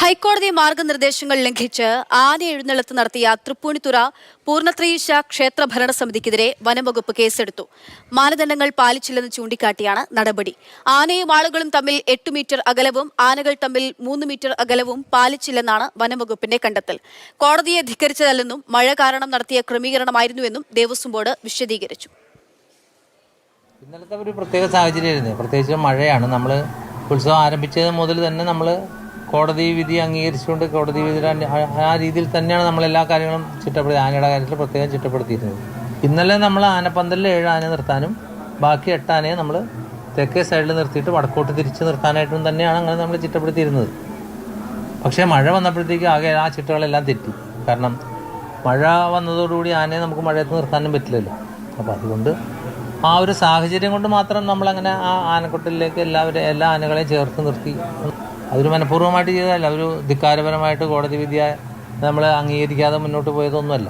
ഹൈക്കോടതി മാർഗനിർദ്ദേശങ്ങൾ ലംഘിച്ച് ആന എഴുന്നള്ളത്ത് നടത്തിയ തൃപ്പൂണിത്തുറ പൂർണത്രയീശ ക്ഷേത്ര ഭരണസമിതിക്കെതിരെ വനംവകുപ്പ് കേസെടുത്തു. മാനദണ്ഡങ്ങൾ പാലിച്ചില്ലെന്ന് ചൂണ്ടിക്കാട്ടിയാണ് നടപടി. ആനയും ആളുകളും തമ്മിൽ എട്ട് മീറ്റർ അകലവും ആനകൾ തമ്മിൽ മൂന്ന് മീറ്റർ അകലവും പാലിച്ചില്ലെന്നാണ് വനംവകുപ്പിന്റെ കണ്ടെത്തൽ. കോടതിയെ ധിക്കരിച്ചതല്ലെന്നും മഴ കാരണം നടത്തിയ ക്രമീകരണമായിരുന്നുവെന്നും ദേവസ്വം ബോർഡ് വിശദീകരിച്ചു. ഇന്നലത്തെ ഒരു പ്രത്യേക സാഹചര്യമായിരുന്നു. പ്രത്യേകിച്ച് മഴയാണ്. നമ്മൾ ഉത്സവം ആരംഭിച്ചത് മുതൽ തന്നെ നമ്മൾ കോടതി വിധി അംഗീകരിച്ചുകൊണ്ട് കോടതി വിധി ആ- രീതിയിൽ തന്നെയാണ് നമ്മൾ എല്ലാ കാര്യങ്ങളും ചിട്ടപ്പെടുത്തി ആനയുടെ കാര്യത്തിൽ പ്രത്യേകം ചിട്ടപ്പെടുത്തിയിരുന്നത്. ഇന്നലെ നമ്മൾ ആനപ്പന്തലിൽ ഏഴ് ആന നിർത്താനും ബാക്കി എട്ട് ആനയെ നമ്മൾ തെക്കേ സൈഡിൽ നിർത്തിയിട്ട് വടക്കോട്ട് തിരിച്ച് നിർത്താനായിട്ടും തന്നെയാണ് അങ്ങനെ നമ്മൾ ചിട്ടപ്പെടുത്തിയിരുന്നത്. പക്ഷേ മഴ വന്നപ്പോഴത്തേക്ക് ആകെ ആ ചിട്ടകളെല്ലാം തെറ്റി. കാരണം മഴ വന്നതോടുകൂടി ആനയെ നമുക്ക് മഴയത്ത് നിർത്താനും പറ്റില്ലല്ലോ. അപ്പോൾ അതുകൊണ്ട് ആ ഒരു സാഹചര്യം കൊണ്ട് മാത്രം നമ്മളങ്ങനെ ആ ആനക്കൊട്ടിലേക്ക് എല്ലാവരും എല്ലാ ആനകളെയും ചേർത്ത് നിർത്തി. അതൊരു മനഃപൂർവമായിട്ട് ചെയ്തതല്ല അതൊരു ധിക്കാരപരമായിട്ട് കോടതി വിധിയെ നമ്മൾ അംഗീകരിക്കാതെ മുന്നോട്ട് പോയതൊന്നുമല്ല.